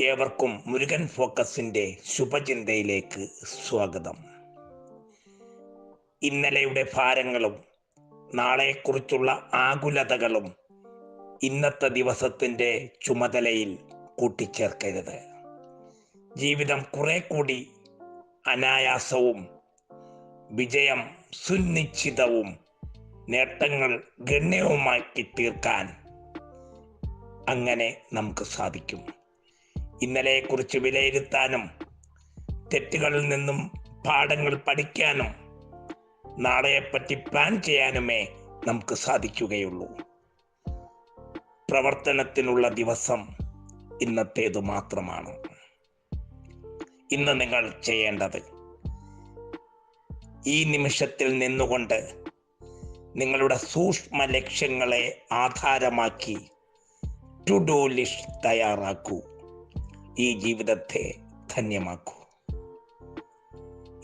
ഏവർക്കും മുരുകൻ ഫോക്കസിന്റെ ശുഭചിന്തയിലേക്ക് സ്വാഗതം. ഇന്നലെയുടെ ഭാരങ്ങളും നാളെക്കുറിച്ചുള്ള ആകുലതകളും ഇന്നത്തെ ദിവസത്തിന്റെ ചുമതലയിൽ കൂട്ടിച്ചേർക്കരുത്. ജീവിതം കുറെ കൂടി അനായാസവും വിജയം സുനിശ്ചിതവും നേട്ടങ്ങൾ ഗണ്യവുമാക്കി തീർക്കാൻ അങ്ങനെ നമുക്ക് സാധിക്കും. ഇന്നലെയെക്കുറിച്ച് വിലയിരുത്താനും തെറ്റുകളിൽ നിന്നും പാഠങ്ങൾ പഠിക്കാനും നാളെയെപ്പറ്റി പ്ലാൻ ചെയ്യാനുമേ നമുക്ക് സാധിക്കുകയുള്ളൂ. പ്രവർത്തനത്തിനുള്ള ദിവസം ഇന്നത്തേതു മാത്രമാണ്. ഇന്ന് നിങ്ങൾ ചെയ്യേണ്ടത് ഈ നിമിഷത്തിൽ നിന്നുകൊണ്ട് നിങ്ങളുടെ സൂക്ഷ്മ ലക്ഷ്യങ്ങളെ ആധാരമാക്കി ടു ഡു ലിസ്റ്റ് തയ്യാറാക്കൂ. ഈ ജീവിതത്തെ ധന്യമാക്കൂ.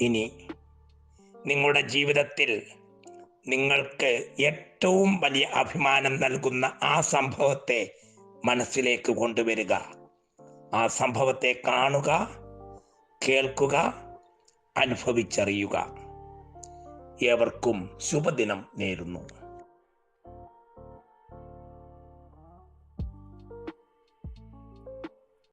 ഇനി നിങ്ങളുടെ ജീവിതത്തിൽ നിങ്ങൾക്ക് ഏറ്റവും വലിയ അഭിമാനം നൽകുന്ന ആ സംഭവത്തെ മനസ്സിലേക്ക് കൊണ്ടുവരിക. ആ സംഭവത്തെ കാണുക കേൾക്കുക അനുഭവിച്ചറിയുക. ഏവർക്കും ശുഭദിനം നേരുന്നു.